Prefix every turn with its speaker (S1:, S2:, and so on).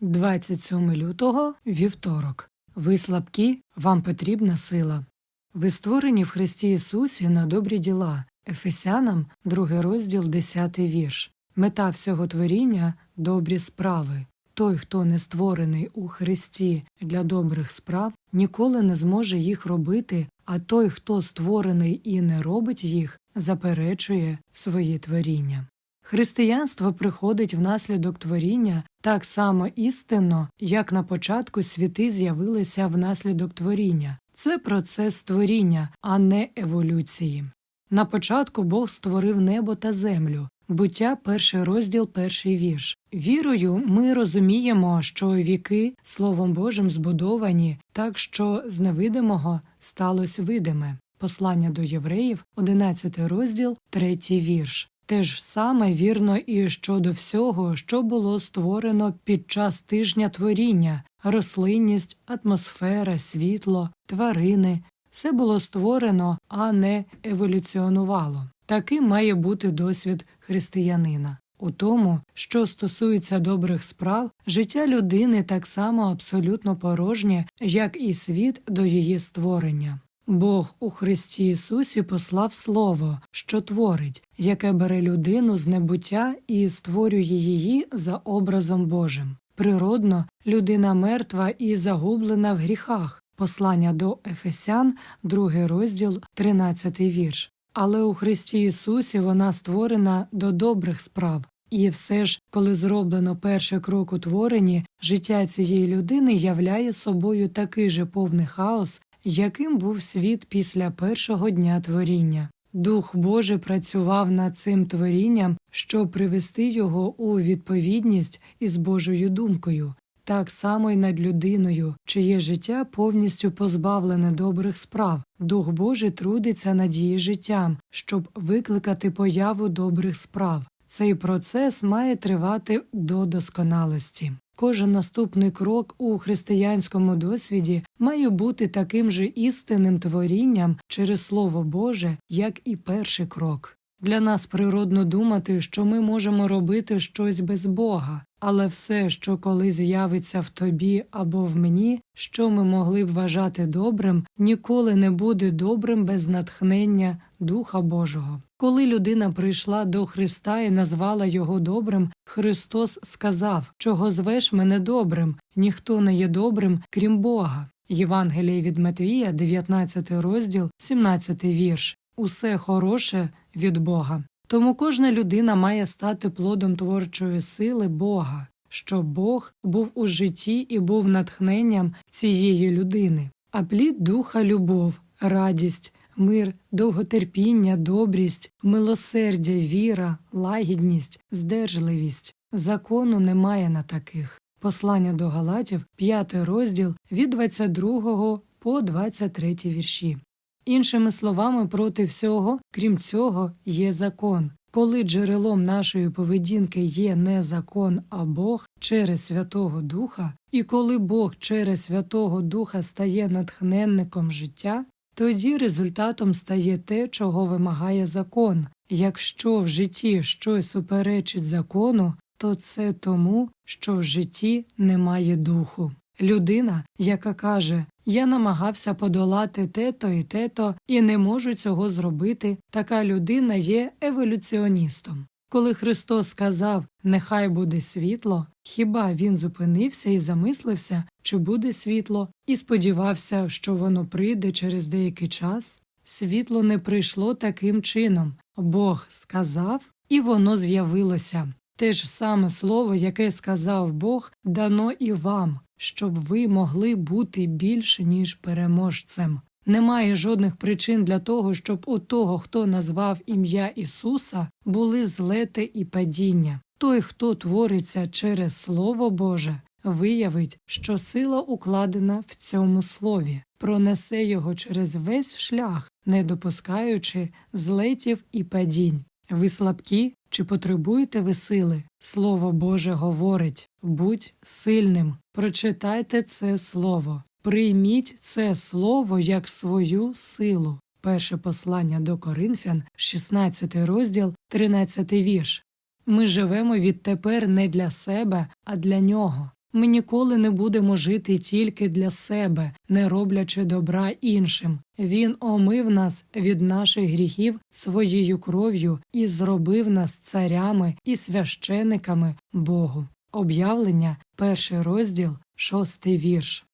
S1: 27 лютого вівторок. Ви слабкі, вам потрібна сила. Ви створені в Христі Ісусі на добрі діла. Ефесянам, 2 розділ, 10 вірш. Мета всього творіння добрі справи. Той, хто не створений у Христі для добрих справ, ніколи не зможе їх робити, а той, хто створений і не робить їх, заперечує свої творіння. Християнство приходить внаслідок творіння так само істинно, як на початку світи з'явилися внаслідок творіння. Це процес творіння, а не еволюції. На початку Бог створив небо та землю. Буття, перший розділ, перший вірш. Вірою ми розуміємо, що віки Словом Божим збудовані так, що з невидимого сталося видиме. Послання до євреїв, 11 розділ, 3 вірш. Те ж саме вірно і щодо всього, що було створено під час тижня творіння, рослинність, атмосфера, світло, тварини. Все було створено, а не еволюціонувало. Таким має бути досвід християнина. У тому, що стосується добрих справ, життя людини так само абсолютно порожнє, як і світ до її створення. Бог у Христі Ісусі послав Слово, що творить, яке бере людину з небуття і створює її за образом Божим. Природно, людина мертва і загублена в гріхах. Послання до Ефесян, 2 розділ, 13 вірш. Але у Христі Ісусі вона створена до добрих справ. І все ж, коли зроблено перший крок у творенні, життя цієї людини являє собою такий же повний хаос, яким був світ після першого дня творіння. Дух Божий працював над цим творінням, щоб привести його у відповідність із Божою думкою, так само й над людиною, чиє життя повністю позбавлене добрих справ. Дух Божий трудиться над її життям, щоб викликати появу добрих справ. Цей процес має тривати до досконалості. Кожен наступний крок у християнському досвіді має бути таким же істинним творінням через Слово Боже, як і перший крок. Для нас природно думати, що ми можемо робити щось без Бога, але все, що коли з'явиться в тобі або в мені, що ми могли б вважати добрим, ніколи не буде добрим без натхнення Духа Божого. Коли людина прийшла до Христа і назвала його добрим, Христос сказав, чого звеш мене добрим, ніхто не є добрим, крім Бога. Євангеліє від Матвія, 19 розділ, 17 вірш. Усе хороше від Бога. Тому кожна людина має стати плодом творчої сили Бога, щоб Бог був у житті і був натхненням цієї людини, а плід духа любов, радість, мир, довготерпіння, добрість, милосердя, віра, лагідність, здержливість. Закону немає на таких. Послання до Галатів, 5 розділ від 22 по 23 вірші. Іншими словами, проти всього, крім цього, є закон. Коли джерелом нашої поведінки є не закон, а Бог через Святого Духа, і коли Бог через Святого Духа стає натхненником життя, тоді результатом стає те, чого вимагає закон. Якщо в житті щось суперечить закону, то це тому, що в житті немає духу. Людина, яка каже Я намагався подолати те-то і те-то і не можу цього зробити, така людина є еволюціоністом. Коли Христос сказав Нехай буде світло, хіба він зупинився і замислився, чи буде світло, і сподівався, що воно прийде через деякий час? Світло не прийшло таким чином. Бог сказав, і воно з'явилося. Те ж саме слово, яке сказав Бог, дано і вам, щоб ви могли бути більше, ніж переможцем. Немає жодних причин для того, щоб у того, хто назвав ім'я Ісуса, були злети і падіння. Той, хто твориться через Слово Боже, виявить, що сила укладена в цьому слові, пронесе його через весь шлях, не допускаючи злетів і падінь. Ви слабкі чи потребуєте ви сили? Слово Боже говорить будь сильним, прочитайте це слово, прийміть це слово як свою силу. Перше послання до Коринфян, 16 розділ, 13 вірш. Ми живемо відтепер не для себе, а для нього. Ми ніколи не будемо жити тільки для себе, не роблячи добра іншим. Він омив нас від наших гріхів своєю кров'ю і зробив нас царями і священиками Богу. Об'явлення, перший розділ, шостий вірш.